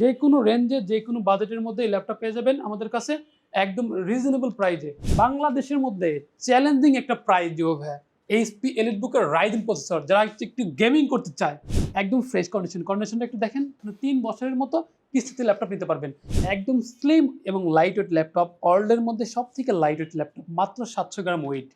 যে কোনো রেঞ্জে যে কোনো বাজেটের মধ্যে এই ল্যাপটপ পেয়ে যাবেন আমাদের কাছে একদম রিজনেবল প্রাইজে বাংলাদেশের মধ্যে চ্যালেঞ্জিং একটা প্রাইস দিব ভাই এইচপি এলিট বুকের রাইজিং প্রসেসর যারা একটু গেমিং করতে চায়, একদম ফ্রেশ কন্ডিশন কন্ডিশনটা একটু দেখেন তিন বছরের মতো কিস্তিতে ল্যাপটপ নিতে পারবেন। একদম স্লিম এবং লাইট ওয়েট ল্যাপটপ ওয়ার্ল্ডের মধ্যে সব থেকে লাইট ওয়েট ল্যাপটপ মাত্র সাতশো গ্রাম ওয়েট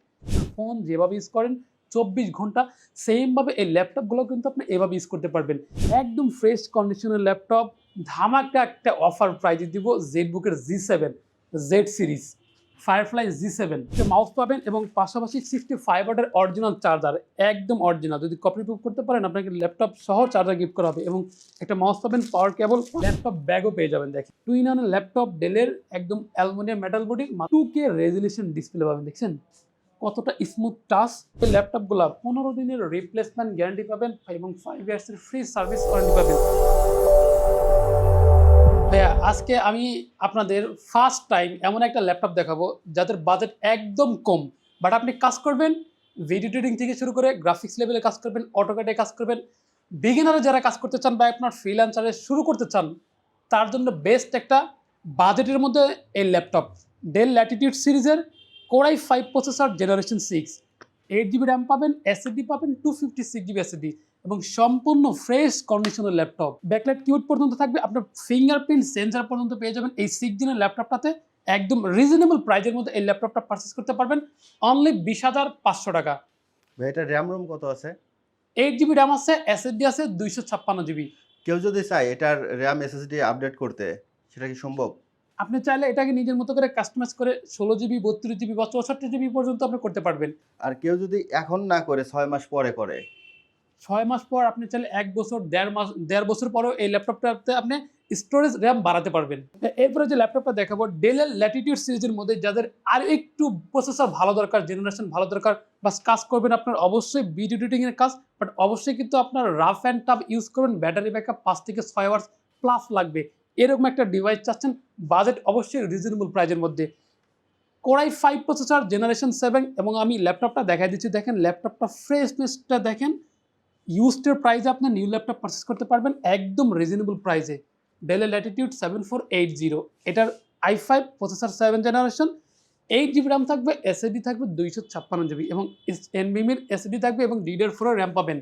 ফোন যেভাবে ইউজ করেন, চব্বিশ ঘণ্টা সেমভাবে এই ল্যাপটপগুলো কিন্তু আপনি এভাবে ইউজ করতে পারবেন। একদম ফ্রেশ কন্ডিশনের ল্যাপটপ ধামাকা একটা অফার প্রাইজে দিব জেড বুকের G seven Z series Firefly G seven mouse পাবেন এবং পাশাপাশি সিক্সটি ফাইভ ওয়াটের অরিজিনাল চার্জার একদম অরিজিনাল যদি কপি প্রুফ করতে পারেন, আপনাকে ল্যাপটপ সহ চার্জার গিফট করা হবে এবং একটা মাউস পাবেন পাওয়ার কেবল ল্যাপটপ ব্যাগও পেয়ে যাবেন দেখেন। টুইন অন ল্যাপটপ ডেলের একদম aluminium metal body two K resolution display পাবেন, দেখছেন? কতটা স্মুথ টাচ এই ল্যাপটপগুলো পনেরো দিনের রিপ্লেসমেন্ট গ্যারান্টি পাবেন এবং ফাইভ ইয়ার্সের ফ্রি সার্ভিস ওয়ারেন্টি পাবেন। ভাইয়া, আজকে আমি আপনাদের ফার্স্ট টাইম এমন একটা ল্যাপটপ দেখাবো যাদের বাজেট একদম কম। বাট আপনি কাজ করবেন ভিডিও এডিটিং থেকে শুরু করে গ্রাফিক্স লেভেলে কাজ করবেন অটোকেটে কাজ করবেন। বিগিনারে যারা কাজ করতে চান বা আপনার ফ্রিল্যান্সারে শুরু করতে চান, তার জন্য বেস্ট একটা বাজেটের মধ্যে এই ল্যাপটপ ডেল ল্যাটিটিউড সিরিজের core i five processor generation six eight GB RAM পাবেন এসএসডি পাবেন two fifty six GB SSD এবং সম্পূর্ণ ফ্রেশ কন্ডিশনের ল্যাপটপ ব্যাকলাইট কিউট পর্যন্ত থাকবে আপনার ফিঙ্গারপ্রিন্ট সেন্সার পর্যন্ত পেয়ে যাবেন এই সিক্স দিনের ল্যাপটপটাতে একদম রিজনেবল প্রাইজের মধ্যে এই ল্যাপটপটা পারচেস করতে পারবেন। অনলি বিশ হাজার পাঁচশো টাকা। ভাই এটা র্যাম রোম কত আছে? এইট জিবি র্যাম আছে এসএসডি আছে দুইশো ছাপ্পান্ন জিবি কেউ যদি চায় এটার র্যাম এসএসডি আপডেট করতে সেটা কি সম্ভব? আপনি চাইলে এটাকে নিজের মতো করে কাস্টমাইজ করে ষোলো জিবি বত্রিশ জিবি বা চৌষট্টি জিবি পর্যন্ত আপনি করতে পারবেন। আর কেউ যদি এখন না করে ছয় মাস পরে করে ছয় মাস পর আপনি চাইলে এক বছর, দেড় মাস, দেড় বছর পরেও এই ল্যাপটপটাতে আপনি স্টোরেজ র্যাম বাড়াতে পারবেন। এরপরে যে ল্যাপটপটা দেখাবো ডেলের ল্যাটিটিউড সিরিজের মধ্যে যাদের আর একটু প্রসেসর ভালো দরকার জেনারেশন ভালো দরকার বা কাজ করবেন আপনার অবশ্যই ভিডিও এডিটিংয়ের কাজ বাট অবশ্যই কিন্তু আপনার রাফ অ্যান্ড টাফ ইউজ করবেন ব্যাটারি ব্যাকআপ পাঁচ থেকে ছয় আওয়ার্স প্লাস লাগবে। এরকম একটা ডিভাইস চাচ্ছেন বাজেট অবশ্যই রিজনেবল প্রাইজের মধ্যে। Core i five processor generation seven এবং আমি ল্যাপটপটা দেখাই দিচ্ছি, দেখেন ল্যাপটপটা ফ্রেশনেসটা দেখেন ইউজডের প্রাইসে আপনি নিউ ল্যাপটপ পারচেস করতে পারবেন একদম রিজনেবল প্রাইসে ডেলের Latitude seven four eight zero এটার I five processor seven generation eight GB RAM থাকবে এসএডি থাকবে দুইশো ছাপ্পান্ন জিবি এবং এনবিমির এসএডি থাকবে এবং ডিডের ফোরের র্যাম পাবেন।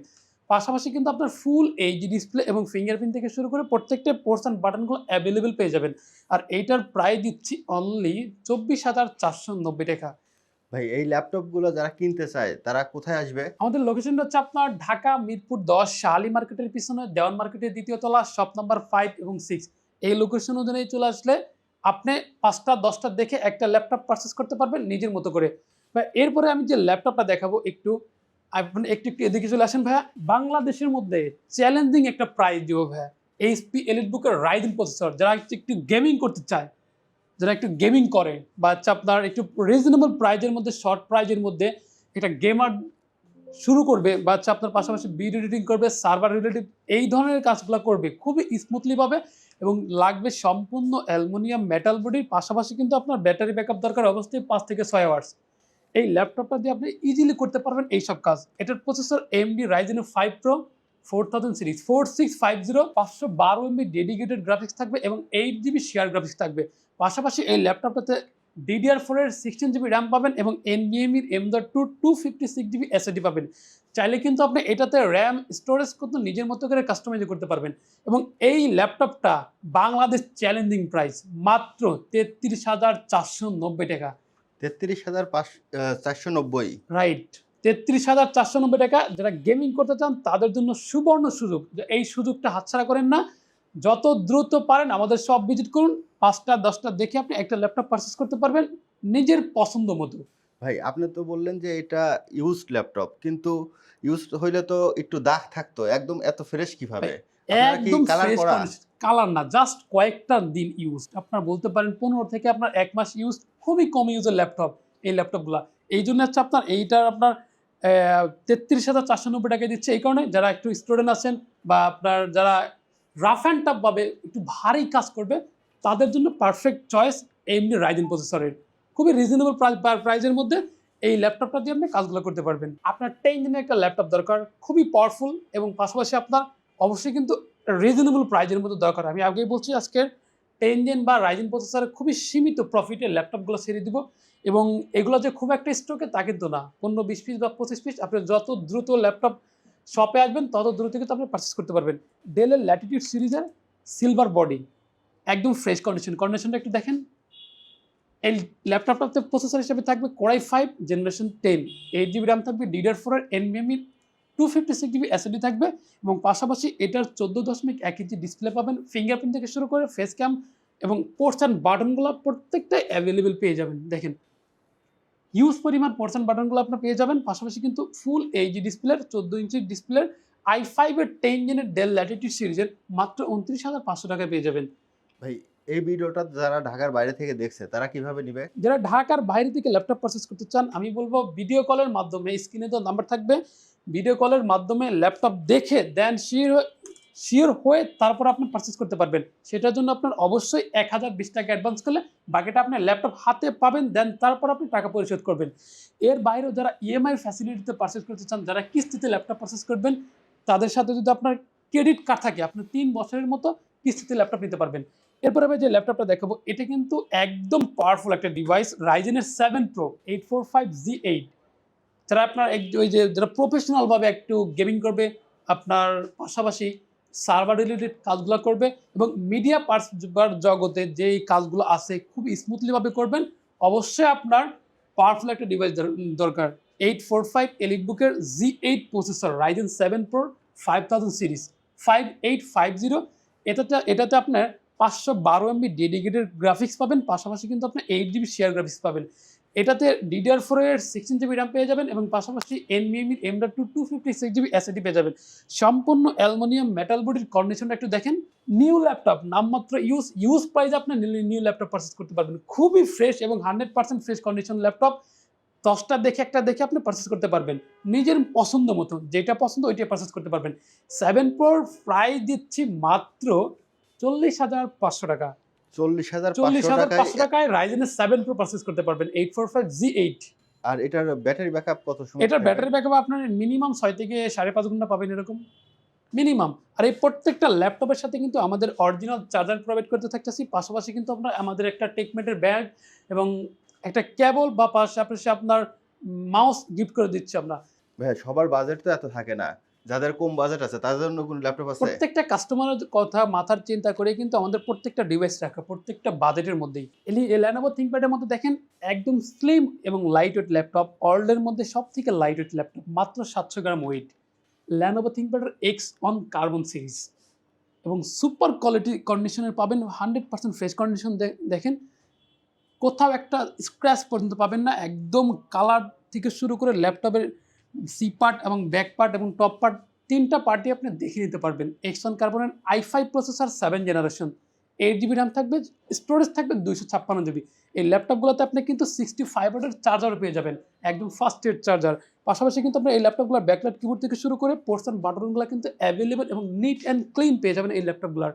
পাশাপাশি কিন্তু আপনার ফুল এইচডি ডিসপ্লে এবং ফিঙ্গারপ্রিন্ট থেকে শুরু করে প্রত্যেকটা পোর্শন বাটনগুলো অ্যাভেলেবেল পেয়ে যাবেন। আর এইটার প্রাইস দিচ্ছি অনলি চব্বিশ হাজার চারশো নব্বই টাকা। ভাই, এই ল্যাপটপগুলো যারা কিনতে চায়, তারা কোথায় আসবে? আমাদের লোকেশনটা হচ্ছে আপনার ঢাকা, মিরপুর, দশ শাহালি মার্কেটের পিছনে, দেওয়ান মার্কেটের দ্বিতীয় তলা শপ নাম্বার ফাইভ এবং সিক্স এই লোকেশন অনুযায়ী চলে আসলে আপনি পাঁচটা, দশটা দেখে একটা ল্যাপটপ পারচেস করতে পারবেন নিজের মতো করে। এরপরে আমি যে ল্যাপটপটা দেখাবো একটু, আপনি একটু একটু এদিকে চলে আসেন ভাইয়া। বাংলাদেশের মধ্যে চ্যালেঞ্জিং একটা প্রাইজ দিব ভাইয়া। এইচপি এলিট বুকের রাইজিং প্রসেসর যারা একটু গেমিং করতে চায় যারা একটু গেমিং করে বা আপনার একটু রিজনেবল প্রাইজের মধ্যে শর্ট প্রাইজের মধ্যে একটা গেমার শুরু করবে বা আপনার পাশাপাশি ভিডিও এডিটিং করবে সার্ভার রিলেটেড এই ধরনের কাজগুলো করবে খুবই স্মুথলি পাবে এবং লাগবে সম্পূর্ণ অ্যালুমিনিয়াম মেটাল বডির পাশাপাশি কিন্তু আপনার ব্যাটারি ব্যাকআপ দরকার অবশ্যই পাঁচ থেকে ছয় আওয়ার্স এই ল্যাপটপটা দিয়ে আপনি ইজিলি করতে পারবেন এইসব কাজ। এটার processor AMD Ryzen five pro four thousand series four six five zero পাঁচশো বারো এমবি ডেডিকেটেড গ্রাফিক্স থাকবে এবং এইট জিবি শেয়ার গ্রাফিক্স থাকবে। পাশাপাশি এই ল্যাপটপটাতে ডিডিআর ফোরের সিক্সটিন জিবি র্যাম পাবেন এবং এনবিএমির M dot two two fifty six GB SSD পাবেন। চাইলে কিন্তু আপনি এটাতে র্যাম স্টোরেজ কিন্তু নিজের মতো করে কাস্টমাইজ করতে পারবেন এবং এই ল্যাপটপটা বাংলাদেশ চ্যালেঞ্জিং প্রাইস মাত্র তেত্রিশ হাজার চারশো নব্বই টাকা। তেত্রিশ হাজার পাঁচ চারশো নব্বই। রাইট তেত্রিশ হাজার চারশো নব্বই টাকা যারা গেমিং করতে চান তাদের জন্য সুবর্ণ সুযোগ। এই সুযোগটা হাতছাড়া করেন না। যত দ্রুত পারেন আমাদের সব ভিজিট করুন। পাঁচটা দশটা দেখে আপনি একটা ল্যাপটপ পারচেস করতে পারবেন নিজের পছন্দ মতো। ভাই আপনি তো বললেন যে এটা ইউজড ল্যাপটপ কিন্তু ইউজড হইলে তো একটু দাগ থাকতো। একদম এত ফ্রেশ কীভাবে? একদম কালার কালার না জাস্ট কয়েকটা দিন ইউজ আপনার বলতে পারেন পনেরো থেকে আপনার এক মাস ইউজ খুবই কম ইউজের ল্যাপটপ এই ল্যাপটপগুলো এই জন্য হচ্ছে আপনার এইটার আপনার তেত্রিশ হাজার চারশো নব্বই টাকা দিচ্ছে এই কারণে যারা একটু স্টুডেন্ট আছেন বা আপনার যারা রাফ অ্যান্ড টাফ ভাবে একটু ভারী কাজ করবে, তাদের জন্য পারফেক্ট চয়েস এমনি রাইজেন প্রসেসরের খুবই রিজনেবল প্রাইজের মধ্যে এই ল্যাপটপটা দিয়ে আপনি কাজগুলো করতে পারবেন। আপনার টেন দিনের একটা ল্যাপটপ দরকার, খুবই পাওয়ারফুল এবং পাশাপাশি আপনার অবশ্যই কিন্তু রিজনেবল প্রাইজের মধ্যে দরকার। আমি আগেই বলছি আজকের টেন জেন বা রাইজেন প্রসেসরে খুবই সীমিত প্রফিটের ল্যাপটপগুলো ছেড়ে দিব। এবং এগুলো যে খুব একটা স্টকে তা কিন্তু না। পনেরো, বিশ পিস বা পঁচিশ পিস আপনি যত দ্রুত ল্যাপটপ শপে আসবেন, তত দ্রুত কিন্তু আপনি পারচেস করতে পারবেন। ডেলের ল্যাটিটিউড সিরিজের সিলভার বডি একদম ফ্রেশ কন্ডিশন কন্ডিশনটা একটু দেখেন। এই ল্যাপটপটাতে প্রসেসর হিসেবে থাকবে core i five generation ten eight GB RAM থাকবে ডিডার ফোরের এনবিএমই two fifty six GB SSD থাকবে এবং পাশাপাশি এটার চোদ্দ দশমিক এক ইঞ্চি ডিসপ্লে পাবেন। ফিঙ্গারপ্রিন্ট থেকে শুরু করে ফেস ক্যাম এবং পোর্টস অ্যান্ড বাটনগুলো প্রত্যেকটাই অ্যাভেলেবেল পেয়ে যাবেন। দেখেন হিউজ পরিমাণ পোর্টস অ্যান্ড বাটনগুলো আপনার পেয়ে যাবেন। পাশাপাশি কিন্তু ফুল এইচডি ডিসপ্লের চোদ্দ ইঞ্চি ডিসপ্লের আই ফাইভের টেন জেনের ডেল ল্যাটিটিউড সিরিজের মাত্র উনত্রিশ হাজার পাঁচশো টাকায় পেয়ে যাবেন। ভাই এই ভিডিওটা যারা ঢাকার বাইরে থেকে দেখছে তারা কীভাবে নিবে? যারা ঢাকার বাইরে থেকে ল্যাপটপ পারচেস করতে চান আমি বলব ভিডিও কলের মাধ্যমে স্ক্রিনে তো নাম্বার থাকবে। ভিডিও কলের মাধ্যমে ল্যাপটপ দেখে দেন শিওর শিওর হয়ে তারপর আপনি পারচেস করতে পারবেন। সেটার জন্য আপনার অবশ্যই এক হাজার বিশ টাকা অ্যাডভান্স করলে বাকিটা আপনি ল্যাপটপ হাতে পাবেন দেন তারপর আপনি টাকা পরিশোধ করবেন। এর বাইরেও যারা ইএমআই ফ্যাসিলিটিতে পারচেস করতে চান, যারা কিস্তিতে ল্যাপটপ পারচেস করবেন, তাদের সাথে যদি আপনার ক্রেডিট কার্ড থাকে, আপনি তিন বছরের মতো কিস্তিতে ল্যাপটপ নিতে পারবেন। এরপরে আমি যে ল্যাপটপটা দেখাবো, এটা কিন্তু একদম পাওয়ারফুল একটা device রাইজেনের seven pro eight four five G eight যারা আপনার এক ওই যে যারা প্রফেশনালভাবে একটু গেমিং করবে, আপনার পাশাপাশি সার্ভার রিলেটেড কাজগুলো করবে এবং মিডিয়া পার্স জগতে যেই কাজগুলো আছে খুব স্মুথলিভাবে করবেন। অবশ্যই আপনার পাওয়ারফুল একটা ডিভাইস দরকার। এইট ফোর ফাইভ এলিট বুকের G eight processor Ryzen seven pro five thousand series five eight five zero এটাতে এটাতে আপনার পাঁচশো বারো এমবি ডেডিকেটেড গ্রাফিক্স পাবেন। পাশাপাশি কিন্তু আপনি এইট জিবি শেয়ার গ্রাফিক্স পাবেন। এটাতে ডিডিআর ফোরের সিক্সটিন জিবি র্যাম পেয়ে যাবেন এবং পাশাপাশি এনবিএমির M two two fifty six GB SSD পেয়ে যাবেন। সম্পূর্ণ অ্যালমোনিয়াম মেটাল বডির কন্ডিশনটা একটু দেখেন। নিউ ল্যাপটপ নামমাত্র ইউজ ইউজ প্রাইস আপনি নিউ ল্যাপটপ পারচেস করতে পারবেন। খুবই ফ্রেশ এবং hundred percent fresh condition laptop দশটা দেখে একটা দেখে আপনি পারচেস করতে পারবেন। নিজের পছন্দ মতো যেটা পছন্দ ওইটাই পারচেস করতে পারবেন। সেভেন প্রোর প্রাইস দিচ্ছি মাত্র চল্লিশ হাজার পাঁচশো টাকা। চল্লিশ হাজার চল্লিশ হাজার টাকায় পাঁচশো টাকায় রাইজেনের সেভেন প্রো পারচেস করতে পারবেন eight four five G eight আর এটার ব্যাটারি ব্যাকআপ কত সময় এটার ব্যাটারি ব্যাকআপ আপনার মিনিমাম ছয় থেকে সাড়ে পাঁচ ঘণ্টা পাবেন এরকম। মিনিমাম আর এই প্রত্যেকটা ল্যাপটপের সাথে কিন্তু আমাদের অরিজিনাল চার্জার প্রোভাইড করতে থাকতেছি পাশাপাশি কিন্তু আপনার আমাদের একটা টেকমেটের ব্যাগ এবং একটা কেবল বা পাশাপাশি আপনার মাউস গিফট করে দিচ্ছি আমরা। ভাই সবার বাজেট তো এত থাকে না। যাদের কম বাজেট আছে, তাদের জন্য কোন ল্যাপটপ আছে? প্রত্যেকটা কাস্টমারের কথা মাথার চিন্তা করে কিন্তু আমাদের প্রত্যেকটা ডিভাইস রাখা, প্রত্যেকটা বাজেটের মধ্যেই। এলি ল্যানোভো থিঙ্কপ্যাডের মধ্যে দেখেন, একদম স্লিম এবং লাইট ওয়েট ল্যাপটপ ওয়ার্ল্ডের মধ্যে সব থেকে ল্যাপটপ মাত্র সাতশো গ্রাম ওয়েট ল্যানোভো থিঙ্কপ্যাডের এক্স অন কার্বন সিরিজ এবং সুপার কোয়ালিটি কন্ডিশনের পাবেন হান্ড্রেড পার্সেন্ট ফ্রেশ কন্ডিশন দেখেন। কোথাও একটা স্ক্র্যাচ পর্যন্ত পাবেন না, একদম কালার থেকে শুরু করে ল্যাপটপের সি পার্ট এবং ব্যাক পার্ট এবং টপ পার্ট, তিনটা পার্টি আপনি দেখে নিতে পারবেন। এক্সন কার্বনের I five processor seven generation eight GB RAM থাকবে স্টোরেজ থাকবে দুইশো ছাপ্পান্ন জিবি এই ল্যাপটপগুলোতে আপনি কিন্তু সিক্সটি ফাইভ ওয়াটের চার্জার পেয়ে যাবেন, একদম ফার্স্ট এড চার্জার পাশাপাশি কিন্তু আপনার এই ল্যাপটপগুলো ব্যাকলাইট কিবোর্ড থেকে শুরু করে পোর্টস বাটনগুলো কিন্তু অ্যাভেলেবেল এবং নিট অ্যান্ড ক্লিন পেয়ে যাবেন এই ল্যাপটপগুলোর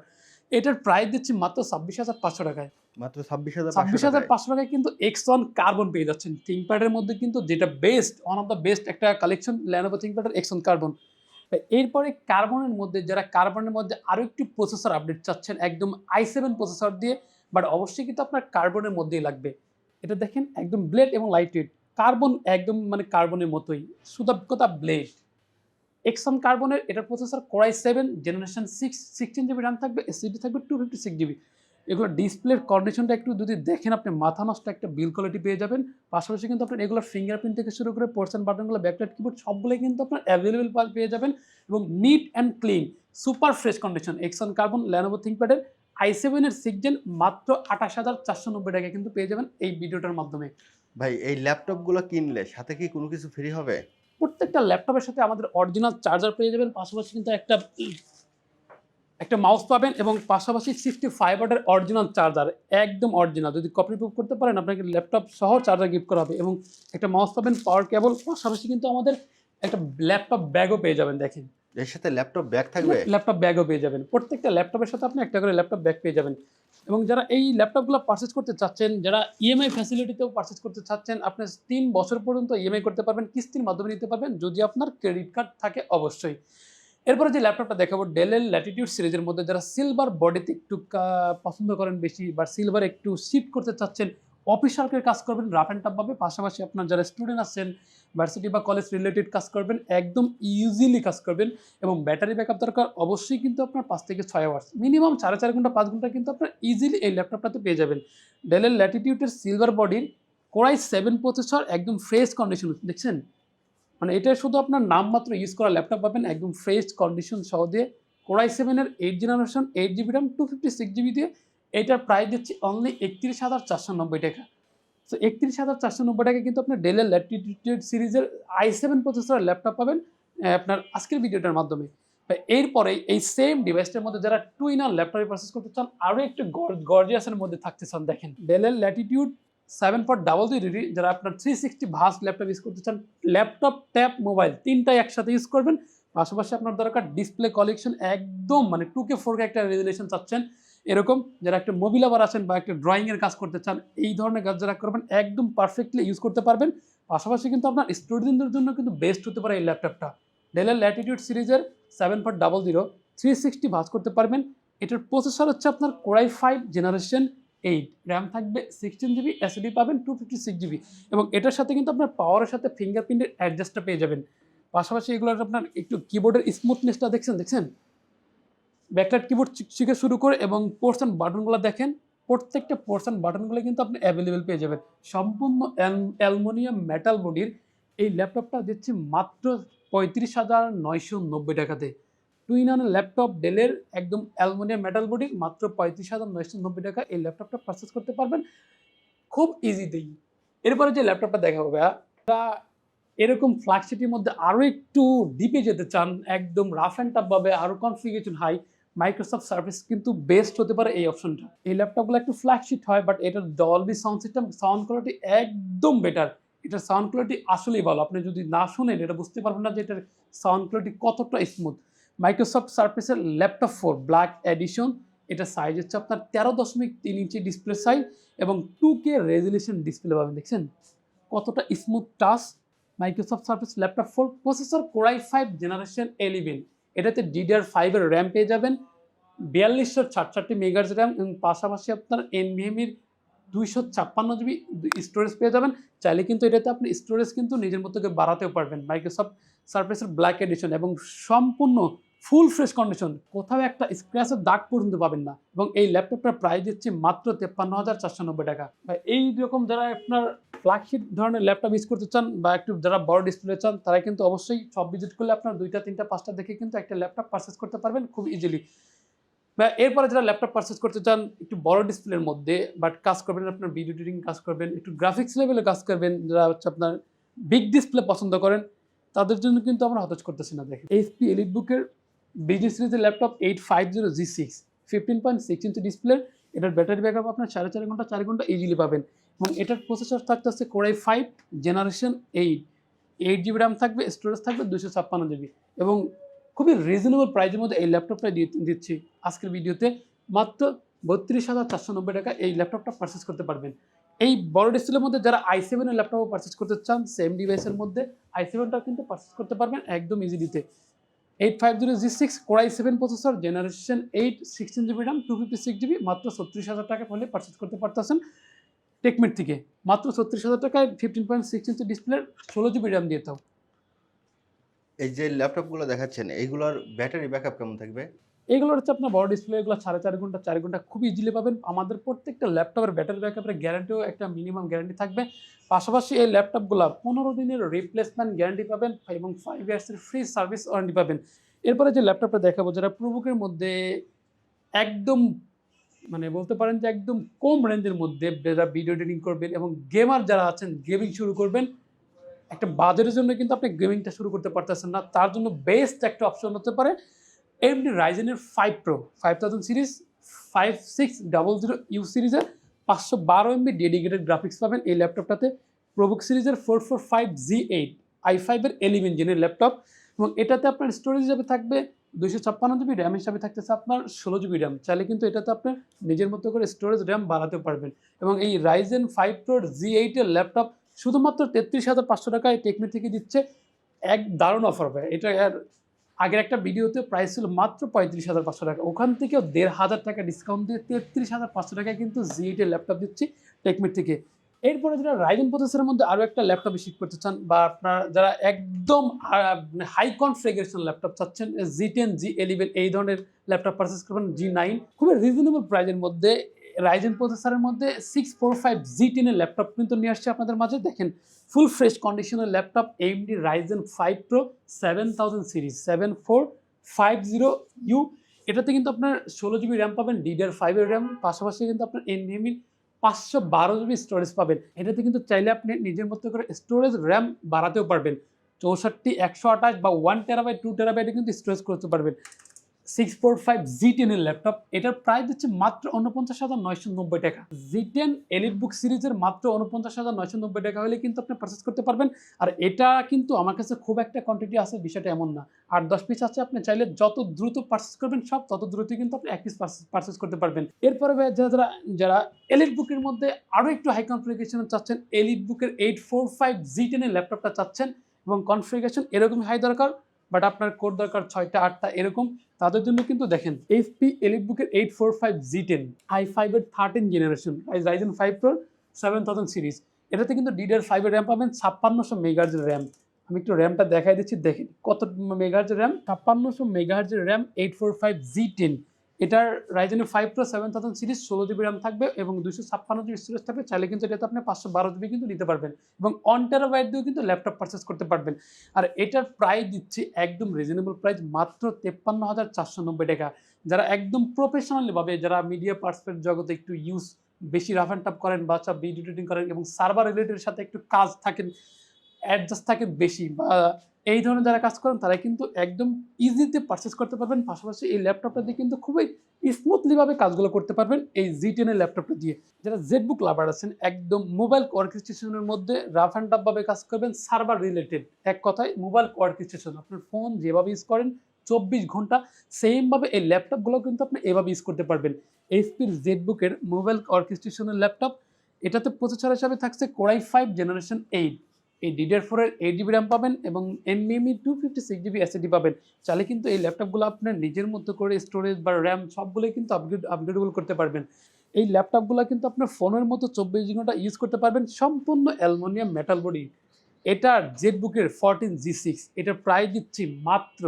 এটার প্রাইস দিচ্ছি মাত্র ছাব্বিশ হাজার পাঁচশো টাকায়। মাত্র ছাব্বিশ হাজার ছাব্বিশ হাজার পাঁচশো টাকায় কিন্তু এক্সন কার্বন পেয়ে যাচ্ছেন। থিঙ্কপ্যাডের মধ্যে কিন্তু যেটা best one of the best একটা কালেকশন ল্যানোভো থিঙ্কপ্যাডের এক্সন কার্বন এরপরে কার্বনের মধ্যে যারা কার্বনের মধ্যে আরও একটি প্রসেসর আপডেট চাচ্ছেন একদম আই সেভেন প্রসেসর দিয়ে বাট অবশ্যই কিন্তু আপনার কার্বনের মধ্যেই লাগবে। এটা দেখেন একদম ব্লেড এবং লাইট ওয়েট কার্বন একদম মানে কার্বনের মতোই। সুতাব্যতা ব্লেড এক্সন কার্বনের এটার processor core i seven generation six sixteen GB RAM থাকবে এসিডি থাকবে টু ফিফটি সিক্স জিবি এগুলো ডিসপ্লের কন্ডিশনটা একটু যদি দেখেন, আপনি মাথা নষ্ট একটা বিল কোয়ালিটি পেয়ে যাবেন। পাশাপাশি কিন্তু আপনার এগুলো ফিঙ্গারপ্রিন্ট থেকে শুরু করে পোর্সেন বাটনগুলো ব্যাকলাইট কিবোর্ড সবগুলোই কিন্তু আপনার অ্যাভেলেবেল পেয়ে যাবেন এবং neat and clean super fresh condition X one carbon Lenovo থিঙ্কপ্যাডের I সেভেনের সিক্সজেন মাত্র আঠাশ হাজার চারশো নব্বই টাকা কিন্তু পেয়ে যাবেন এই ভিডিওটার মাধ্যমে। ভাই, এই ল্যাপটপগুলো কিনলে সাথে কি কোনো কিছু ফ্রি হবে? প্রত্যেকটা ল্যাপটপের সাথে আমাদের অরিজিনাল চার্জার পেয়ে যাবেন, পাশাপাশি কিন্তু একটা একটা মাউস পাবেন এবং পাশাপাশি সিক্সটি ফাইভ ওয়াটের অরিজিনাল চার্জার একদম অরিজিনাল যদি কপি প্রুফ করতে পারেন, আপনাকে ল্যাপটপ সহ চার্জার গিফট করা হবে এবং একটা মাউস পাবেন পাওয়ার কেবল পাশাপাশি কিন্তু আমাদের একটা ল্যাপটপ ব্যাগও পেয়ে যাবেন, দেখেন। এর সাথে ল্যাপটপ ব্যাগ থাকবে? ল্যাপটপ ব্যাগও পেয়ে যাবেন। প্রত্যেকটা ল্যাপটপের সাথে আপনি একটা করে ল্যাপটপ ব্যাগ পেয়ে যাবেন। এবং যারা এই ল্যাপটপগুলো পারচেস করতে চাচ্ছেন, যারা ইএমআই ফ্যাসিলিটিতেও পারচেস করতে চাচ্ছেন, আপনি তিন বছর পর্যন্ত ইএমআই করতে পারবেন, কিস্তির মাধ্যমে নিতে পারবেন, যদি আপনার ক্রেডিট কার্ড থাকে অবশ্যই। এরপরে যে ল্যাপটপটা দেখাবো ডেলের ল্যাটিটিউড সিরিজের মধ্যে যারা সিলভার বডিতে একটু পছন্দ করেন বেশি বা সিলভার একটু শিফট করতে চাচ্ছেন অফিস ওয়ার্কের কাজ করবেন রাফ অ্যান্ড টাফ ভাবে। পাশাপাশি আপনার যারা স্টুডেন্ট আছেন ভার্সিটি বা কলেজ রিলেটেড কাজ করবেন, একদম ইজিলি কাজ করবেন এবং ব্যাটারি ব্যাকআপ দরকার। অবশ্যই কিন্তু আপনার পাঁচ থেকে ছয় আওয়ার্স মিনিমাম সাড়ে চার ঘণ্টা, পাঁচ ঘণ্টা কিন্তু আপনার ইজিলি এই ল্যাপটপটাতে পেয়ে যাবেন। ডেলের ল্যাটিটিউডের সিলভার বডির কোরাই সেভেন প্রসেসর একদম ফ্রেশ কন্ডিশন দেখছেন? মানে এটা শুধু আপনার নামমাত্র ইউজ করা ল্যাপটপ পাবেন, একদম ফ্রেশ কন্ডিশন সহ দিয়ে। কোরাই সেভেনের eight generation eight GB RAM two fifty six GB দিয়ে এটার প্রাইস দিচ্ছি অনলি একত্রিশ হাজার চারশো নব্বই টাকা। তো একত্রিশ হাজার চারশো নব্বই টাকা কিন্তু আপনার ডেলের ল্যাটিটিউড সিরিজের আই সেভেন প্রসেসরের ল্যাপটপ পাবেন আপনার আজকের ভিডিওটার মাধ্যমে। এরপরে এই সেম ডিভাইসটার মধ্যে যারা টু ইন আর ল্যাপটপে পারচেস করতে চান, আরও একটু গর্জিয়াসের মধ্যে থাকতে চান, দেখেন। ডেলের Latitude seven four double GB যারা আপনার থ্রি সিক্সটি ভাস ল্যাপটপ ইউজ করতে চান ল্যাপটপ ট্যাব মোবাইল তিনটাই একসাথে ইউজ করবেন। পাশাপাশি আপনার দরকার ডিসপ্লে কালেকশন একদম মানে টু কে ফোর কে একটা রেজুলেশন চাচ্ছেন। এরকম যারা একটা মোবিল আবার আছেন বা একটা ড্রয়িংয়ের কাজ করতে চান, এই ধরনের কাজ যারা করবেন, একদম পারফেক্টলি ইউজ করতে পারবেন। পাশাপাশি কিন্তু আপনার স্টুডেন্টদের জন্য কিন্তু বেস্ট হতে পারে এই ল্যাপটপটা ডেলের ল্যাটিটিউড সিরিজের seven four double zero three sixty ভাজ করতে পারবেন। এটার প্রসেসর হচ্ছে আপনার core i five generation eight RAM থাকবে সিক্সটিন জিবি এসডি পাবেন টু ফিফটি সিক্স জিবি এবং এটার সাথে কিন্তু আপনার পাওয়ারের সাথে ফিঙ্গারপ্রিন্টের অ্যাডজাস্টটা পেয়ে যাবেন। পাশাপাশি এগুলোর আপনার একটু কিবোর্ডের স্মুথনেসটা দেখছেন দেখছেন? ব্যাকলাইট কিবোর্ড থেকে শুরু করে এবং পোর্শন বাটনগুলো দেখেন, প্রত্যেকটা পোর্শন বাটনগুলো কিন্তু আপনি অ্যাভেলেবেল পেয়ে যাবেন। সম্পূর্ণ অ্যালমোনিয়াম মেটাল বডির এই ল্যাপটপটা দিচ্ছি মাত্র পঁয়ত্রিশ হাজার নয়শো নব্বই টাকাতে। টুইন আন ল্যাপটপ ডেলের একদম অ্যালমোনিয়াম মেটাল বডি মাত্র পঁয়ত্রিশ হাজার নয়শো নব্বই টাকা এই ল্যাপটপটা পারচেস করতে পারবেন। খুব ইজিতেই এরপরে যে ল্যাপটপটা দেখা হবে তা এরকম ফ্ল্যাগশিটের মধ্যে আরও একটু ডিপে যেতে চান, একদম রাফ অ্যান্ড টাফ ভাবে আরও কনফিগেশন হাই মাইক্রোসফট সার্ভিস কিন্তু বেস্ট হতে পারে এই অপশনটা এই ল্যাপটপগুলো একটু ফ্ল্যাগশিট হয় বাট এটার Dolby sound system sound quality একদম বেটার এটার সাউন্ড কোয়ালিটি আসলেই ভালো। আপনি যদি না শুনেন, এটা বুঝতে পারবেন না যে এটার সাউন্ড কোয়ালিটি কতটা স্মুথ মাইক্রোসফট সার্ভিসের ল্যাপটপ ফোর ব্ল্যাক এডিশন এটা সাইজ হচ্ছে আপনার তেরো দশমিক তিন ইঞ্চি ডিসপ্লে সাইজ এবং টু কে রেজলিউশন ডিসপ্লে পাবেন, দেখছেন? কতটা smooth touch Microsoft service laptop four processor core i five generation eleven এটাতে ডিডিআর ফাইভের র্যাম পেয়ে যাবেন। বিয়াল্লিশশো ছাটষট্টি মেগার্স র্যাম এবং পাশাপাশি আপনার এনভিএমির দুইশো ছাপ্পান্ন জিবি স্টোরেজ পেয়ে যাবেন। চাইলে কিন্তু এটাতে আপনি স্টোরেজ কিন্তু নিজের মতো বাড়াতেও পারবেন। মাইক্রোসফট সার্ভিসের ব্ল্যাক এডিশন এবং সম্পূর্ণ ফুল ফ্রেশ কন্ডিশন কোথাও একটা স্ক্র্যাচের দাগ পর্যন্ত পাবেন না এবং এই ল্যাপটপটার প্রাইস দিচ্ছে মাত্র তেপ্পান্ন হাজার চারশো নব্বই টাকা। বা এই রকম যারা আপনার ফ্ল্যাগশিপ ধরনের ল্যাপটপ ইউজ করতে চান বা একটু যারা বড় ডিসপ্লে চান, তারা কিন্তু অবশ্যই সব ভিজিট করলে আপনার দুইটা, তিনটা, পাঁচটা দেখে কিন্তু একটা ল্যাপটপ পারচেস করতে পারবেন খুব ইজিলি বা এরপরে যারা ল্যাপটপ পারচেস করতে চান, একটু বড় ডিসপ্লের মধ্যে বাট কাজ করবেন, আপনার ভিডিও এডিটিং কাজ করবেন, একটু গ্রাফিক্স লেভেলে কাজ করবেন, যারা হচ্ছে আপনার বিগ ডিসপ্লে পছন্দ করেন, তাদের জন্য কিন্তু আমরা হতাশ করতেছি না, দেখেন। এইচপি এলিট বুকের বিজনেস সিরিজের laptop eight five zero G six fifteen point six inch display এটার ব্যাটারি ব্যাকআপ আপনার সাড়ে চার ঘণ্টা চার ঘণ্টা ইজিলি পাবেন। এবং এটার প্রসেসর থাকতে থাকতেছে core i five generation eight eight GB RAM থাকবে স্টোরেজ থাকবে দুশো ছাপ্পান্ন জিবি এবং খুবই রিজনেবল প্রাইসের মধ্যে এই ল্যাপটপটা দিচ্ছি। আজকের ভিডিওতে মাত্র বত্রিশ হাজার চারশো নব্বই টাকা এই ল্যাপটপটা পারচেস করতে পারবেন। এই বড় ডিসপ্লের মধ্যে যারা আই সেভেনের ল্যাপটপও পারচেস করতে চান সেম ডিভাইসের মধ্যে আই সেভেনটাও কিন্তু পারচেস করতে পারবেন একদম ইজিলিতে eight five zero G six core i seven processor generation eight sixteen GB RAM two fifty six GB মাত্র ছত্রিশ হাজার টাকা হলে পারচেস করতে পারতেছেন টেকমিট থেকে। মাত্র ছত্রিশ হাজার টাকায় ফিফটিন পয়েন্ট সিক্স ইঞ্চি ডিসপ্লের ষোলো জিবি র্যাম দিয়ে তাও এই যে ল্যাপটপগুলো দেখাচ্ছেন, এইগুলোর ব্যাটারি ব্যাকআপ কেমন থাকবে? এগুলো হচ্ছে আপনার বড় ডিসপ্লে এগুলো সাড়ে চার ঘণ্টা চার ঘণ্টা খুব ইজিলি পাবেন। আমাদের প্রত্যেকটা ল্যাপটপের ব্যাটারি ব্যাকআপের গ্যারান্টিও একটা মিনিমাম গ্যারান্টি থাকবে। পাশাপাশি এই ল্যাপটপগুলো পনেরো দিনের রিপ্লেসমেন্ট গ্যারান্টি পাবেন এবং ফাইভ ইয়ার্সের ফ্রি সার্ভিস ওয়ারেন্টি পাবেন। এরপরে যে ল্যাপটপটা দেখাবো যারা প্রবুকের মধ্যে একদম মানে বলতে পারেন যে একদম কম রেঞ্জের মধ্যে যারা ভিডিও এডিটিং করবেন এবং গেমার যারা আছেন গেমিং শুরু করবেন একটা বাজারের জন্য কিন্তু আপনি গেমিংটা শুরু করতে পারতেছেন না। তার জন্য বেস্ট একটা অপশন হতে পারে এমনি রাইজেনের five pro five thousand series five six double zero U সিরিজের পাঁচশো বারো এমবি ডেডিকেটেড গ্রাফিক্স পাবেন এই ল্যাপটপটাতে প্রবুক সিরিজের four four five G eight I ফাইভের এলিভেন জেনের ল্যাপটপ এবং এটাতে আপনার স্টোরেজ হিসাবে থাকবে দুইশো ছাপ্পান্ন জিবি র্যাম হিসাবে থাকতেছে আপনার ষোলো জিবি র্যাম চাইলে কিন্তু এটাতে আপনার নিজের মতো করে স্টোরেজ র্যাম বাড়াতে পারবেন এবং এই রাইজেন ফাইভ প্রোর জি এইটের ল্যাপটপ শুধুমাত্র তেত্রিশ হাজার পাঁচশো টাকায় টেকমি থেকে দিচ্ছে এক দারুণ অফার হবে। এটা আর আগের একটা ভিডিওতে প্রাইস ছিল মাত্র পঁয়ত্রিশ হাজার পাঁচশো টাকা। ওখান থেকেও দেড় হাজার টাকা ডিসকাউন্ট দিয়ে তেত্রিশ হাজার পাঁচশো টাকায় কিন্তু জিএটের ল্যাপটপ দিচ্ছি টেকমিট থেকে। এরপরে যারা রাইজেন প্রসেসরের মধ্যে আরও একটা ল্যাপটপ শিফট করতে চান বা আপনার যারা একদম হাই কনফিগারেশন ল্যাপটপ চাচ্ছেন জি টেন জি এলিভেন এই ধরনের ল্যাপটপ পারচেস করবেন জি নাইন খুবই রিজনেবল প্রাইজের মধ্যে রাইজেন প্রসেসরের মধ্যে সিক্স ফোর ফাইভ জি টেনের ল্যাপটপ কিন্তু নিয়ে আসছে আপনাদের মাঝে। দেখেন ফুল ফ্রেশ কন্ডিশনের laptop M AMD Ryzen five pro seven thousand series seven four five zero U এটাতে কিন্তু আপনার ষোলো জিবি র্যাম পাবেন ডিডিআর ফাইভের র্যাম পাশাপাশি কিন্তু আপনার এনভিএমির পাঁচশো বারো জিবি স্টোরেজ পাবেন। এটাতে কিন্তু চাইলে আপনি নিজের মতো করে স্টোরেজ র্যাম বাড়াতেও পারবেন। চৌষট্টি, একশো আঠাশ বা ওয়ান টেরাবাইট টু টেরাবাইটে কিন্তু স্টোরেজ করতে পারবেন। সিক্স ফোর ফাইভ জি টেনের ল্যাপটপ এটার প্রাইস হচ্ছে মাত্র উনপঞ্চাশ হাজার নয়শো নব্বই টাকা। জি টেন এলিট বুক সিরিজের মাত্র উনপঞ্চাশ হাজার নয়শো নব্বই টাকা হলে কিন্তু আপনি পারচেস করতে পারবেন। আর এটা কিন্তু আমার কাছে খুব একটা কোয়ান্টিটি আছে, বিষয়টা এমন না। আর দশ পিস আছে, আপনি চাইলে যত দ্রুত পারচেস করবেন, সব তত দ্রুতই কিন্তু আপনি এক পিস পারচেস করতে পারবেন। এরপরে যারা যারা যারা এলিট বুকের মধ্যে আরও একটু হাই কনফিগারেশন চাচ্ছেন এলিট বুকের এইট ফোর ফাইভ জি টেনের ল্যাপটপটা চাচ্ছেন এবং কনফিগারেশন এরকম হাই দরকার। বাট আপনার কোড দরকার ছয়টা, আটটা, এরকম, তাদের জন্য কিন্তু দেখেন এইচপি এলিট বুকের eight four five G ten I ফাইভের thirteen generation I Ryzen five প্রোর seven thousand series এটাতে কিন্তু ডিডার ফাইভের র্যাম পাবেন, ছাপ্পান্নশো মেগাহার্জের র্যাম আমি একটু র্যামটা দেখাই দিচ্ছি, দেখেন কত মেগাহার্জের র্যাম ছাপ্পান্নশো মেগাহার্জের RAM eight four five G ten এটার রাইজেনের five pro seven thousand series ষোলো জিবি র্যাম থাকবে এবং দুশো ছাপ্পান্ন জিবি স্টোরেজ থাকবে। চাইলে কিন্তু এটাতে আপনি পাঁচশো বারো জিবি কিন্তু নিতে পারবেন এবং অন টেরাবাইট দিয়েও কিন্তু ল্যাপটপ পারচেস করতে পারবেন। আর এটার প্রাইস দিচ্ছি একদম রিজনেবল প্রাইস মাত্র তেপ্পান্ন হাজার চারশো নব্বই টাকা। যারা একদম প্রফেশনালিভাবে যারা মিডিয়া পার্সপেক্ট জগতে একটু ইউজ বেশি রাফ অ্যান্ড টাপ করেন বা ভিডিও এডিটিং করেন এবং সার্ভার রিলেটেড সাথে একটু কাজ থাকেন অ্যাডজাস্ট থাকে বেশি বা এই ধরনের যারা কাজ করেন তারা কিন্তু একদম ইজিতে পারচেস করতে পারবেন। পাশাপাশি এই ল্যাপটপটা দিয়ে কিন্তু খুবই স্মুথলিভাবে কাজগুলো করতে পারবেন এই জি টেনের ল্যাপটপটা দিয়ে। যারা জেডবুক লাভার আছেন, একদম মোবাইল অর্কেস্ট্রেশনের মধ্যে রাফ অ্যান্ড টাফভাবে কাজ করবেন সার্ভার রিলেটেড এক কথায় মোবাইল অর্কেস্ট্রেশন আপনার ফোন যেভাবে ইউজ করেন, চব্বিশ ঘণ্টা সেমভাবে এই ল্যাপটপগুলো কিন্তু আপনি এভাবে ইউজ করতে পারবেন। এইচপির জেডবুকের মোবাইল অর্কেস্ট্রেশনের ল্যাপটপ, এটাতে প্রসেসর হিসাবে থাকছে core i five generation eight এই ডিডিআর ফোরের এইট জিবি র্যাম পাবেন এবং এমবিএমই two fifty six GB SSD পাবেন। চাইলে কিন্তু এই ল্যাপটপগুলো আপনার নিজের মতো করে স্টোরেজ বা র্যাম সবগুলোই কিন্তু আপগ্রেড আপগ্রেডেবল করতে পারবেন। এই ল্যাপটপগুলো কিন্তু আপনার ফোনের মতো চব্বিশ ঘণ্টা ইউজ করতে পারবেন সম্পূর্ণ অ্যালমোনিয়াম মেটাল বডি এটার জেটবুকের ফোরটিন জি সিক্স এটার প্রাইস দিচ্ছি মাত্র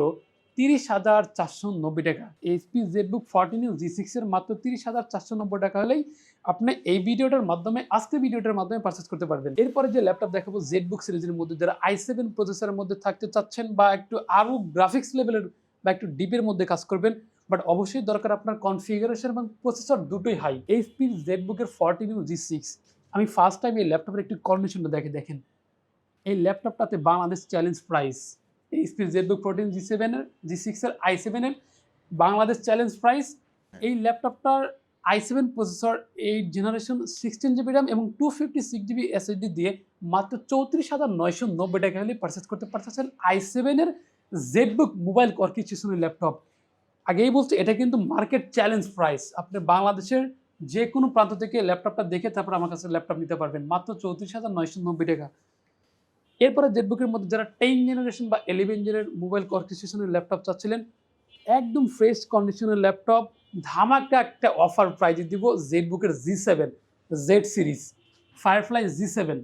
তিরিশ হাজার চারশো নব্বই টাকা। এইচপি জেটবুক ফোরটিন জি সিক্সের মাত্র তিরিশ হাজার চারশো নব্বই টাকা হলেই আপনি এই ভিডিওটার মাধ্যমে আজকে ভিডিওটার মাধ্যমে পারচেস করতে পারবেন। এরপরে যে ল্যাপটপ দেখাবো জেটবুক সিরিজের মধ্যে যারা আই সেভেন প্রসেসরের মধ্যে থাকতে চাচ্ছেন বা একটু আরও গ্রাফিক্স লেভেলের বা একটু ডিপের মধ্যে কাজ করবেন বাট অবশ্যই দরকার আপনার কনফিগারেশন এবং প্রসেসর দুটোই হাই এইচপি জেটবুকের ফোরটিন জি সিক্স আমি ফার্স্ট টাইম এই ল্যাপটপের একটু কন্ডিশনটা দেখে দেখেন। এই ল্যাপটপটাতে Bangladesh challenge price HP ZBook fourteen G সেভেনের জি সিক্সের আই সেভেনের বাংলাদেশ চ্যালেঞ্জ প্রাইস। এই ল্যাপটপটার I seven processor eight generation sixteen GB RAM এবং two fifty six GB SSD দিয়ে মাত্র চৌত্রিশ হাজার নয়শো নব্বই টাকা হলে পারচেস করতে পারতেছেন আই সেভেনের জেডবুক মোবাইল কর্কিস্টেশনের ল্যাপটপ। আগেই বলছি এটা কিন্তু মার্কেট চ্যালেঞ্জ প্রাইস আপনি বাংলাদেশের যে কোনো প্রান্ত থেকে ল্যাপটপটা দেখে তারপর আমার কাছে ল্যাপটপ নিতে পারবেন। মাত্র চৌত্রিশ হাজার নয়শো নব্বই টাকা। এরপরে জেটবুকের মধ্যে যারা টেন জেনারেশন বা ইলেভেন জেনের মোবাইল কর্কিস্টেশনের ল্যাপটপ চাচ্ছিলেন, একদম ফ্রেশ কন্ডিশনের ল্যাপটপ ধামাকা একটা অফার প্রাইজে দিব জেড বুকের G seven Z series Firefly G seven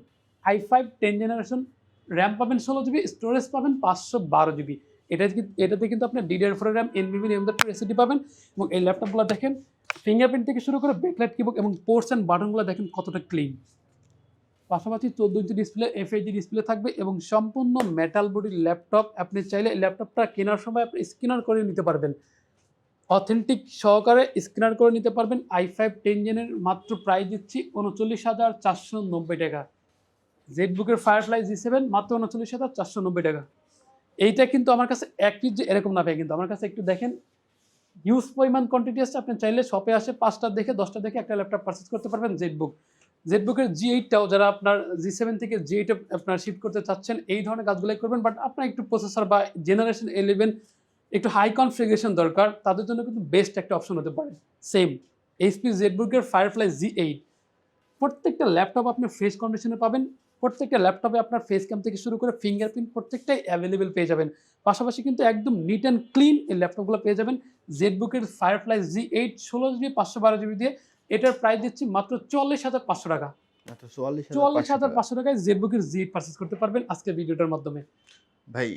I five ten generation RAM পাবেন ষোলো জিবি স্টোরেজ পাবেন পাঁচশো বারো জিবি এটা এটাতে কিন্তু আপনি DDR four RAM NVMe M two SSD পাবেন এবং এই ল্যাপটপগুলো দেখেন ফিঙ্গারপ্রিন্ট থেকে শুরু করে ব্যাকলাইট কিবোর্ড এবং পোর্টস অ্যান্ড বাটনগুলো দেখেন কতটা ক্লিন পাশাপাশি চোদ্দ ইঞ্চি ডিসপ্লে এফএইচডি ডিসপ্লে থাকবে এবং সম্পূর্ণ মেটাল বডির ল্যাপটপ আপনি চাইলে ল্যাপটপটা কেনার সময় আপনি স্ক্যানার করে নিতে পারবেন। অথেন্টিক সহকারে স্ক্যানার করে নিতে পারবেন। আই ফাইভ টেন জেনের মাত্র প্রাইস দিচ্ছি উনচল্লিশ হাজার চারশো নব্বই টাকা। জেড বুকের ফায়ারফ্লাই জি সেভেন মাত্র উনচল্লিশ হাজার চারশো নব্বই টাকা। এইটা কিন্তু আমার কাছে এক পিস যে এরকম না পাই কিন্তু আমার কাছে একটু দেখেন। হিউজ পরিমাণ কোয়ান্টিটি আছে। আপনি চাইলে শপে আসে পাঁচটা দেখে দশটা দেখে একটা ল্যাপটপ পারচেস করতে পারবেন জেড বুক জেড বুকের জি এইটটাও যারা আপনার জি সেভেন থেকে জি এইট আপনার শিফট করতে চাচ্ছেন, এই ধরনের কাজগুলোই করবেন। বাট আপনার একটু প্রসেসর বা জেনারেশন ইলেভেন একটু হাই কনফিগারেশন দরকার, তাদের জন্য কিন্তু বেস্ট একটা অপশন হতে পারে। সেম এইচপি জেডবুকের ফায়ারফ্লাই জি এইট প্রত্যেকটা ল্যাপটপ আপনি ফ্রেশ কন্ডিশনে পাবেন, প্রত্যেকটা ল্যাপটপে আপনার ফেস ক্যাম থেকে শুরু করে ফিঙ্গারপ্রিন্ট প্রত্যেকটাই অ্যাভেলেবেল পেয়ে যাবেন। পাশাপাশি কিন্তু একদম নিট অ্যান্ড ক্লিন এই ল্যাপটপগুলো পেয়ে যাবেন। জেডবুকের ফায়ারফ্লাই জি এইট ষোলো জিবি পাঁচশো বারো জিবি দিয়ে এটার প্রাইস দিচ্ছি মাত্র চল্লিশ হাজার পাঁচশো টাকা। চুয়াল্লিশ হাজার পাঁচশো টাকায় জেডবুকের জি পারচেস করতে পারবেন আজকের ভিডিওটার মাধ্যমে। ভাই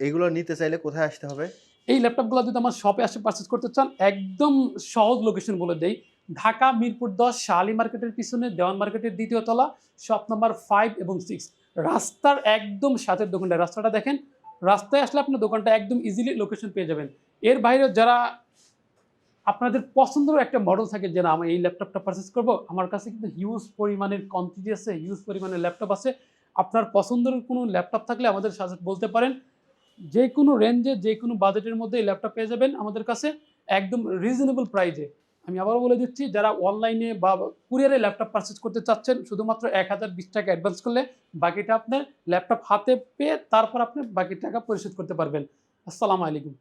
এগুলো নিতে চাইলে কোথায় আসতে হবে? এই ল্যাপটপগুলো যদি আমার শপে আসে পারচেস করতে চান একদম সহজ লোকেশন বলে দেই। ঢাকা মিরপুর দশ শালি মার্কেটের পিছনে দেওয়ান মার্কেটের দ্বিতীয় তলা শপ নাম্বার ফাইভ এবং সিক্স রাস্তার একদম সাথের দোকানটা রাস্তাটা দেখেন। রাস্তায় আসলে আপনার দোকানটা একদম ইজিলি লোকেশন পেয়ে যাবেন। এর বাইরে যারা আপনাদের পছন্দের একটা মডেল থাকে যে, না, আমি এই ল্যাপটপটা পারচেস করব। আমার কাছে কিন্তু হিউজ পরিমাণের কোয়ান্টিটি আছে হিউজ পরিমাণের ল্যাপটপ আছে। আপনার পছন্দের কোনো ল্যাপটপ থাকলে আমাদের সাথে বলতে পারেন। যে কোনো রেঞ্জে যে কোনো বাজেটের মধ্যে এই ল্যাপটপ পেয়ে যাবেন আমাদের কাছে একদম রিজনেবল প্রাইজে আমি আবারও বলে দিচ্ছি, যারা অনলাইনে বা কুরিয়ারে ল্যাপটপ পারচেস করতে চাচ্ছেন, শুধুমাত্র এক হাজার বিশ টাকা অ্যাডভান্স করলে বাকিটা আপনার ল্যাপটপ হাতে পেয়ে তারপর আপনি বাকি টাকা পরিশোধ করতে পারবেন। আসসালামু আলাইকুম।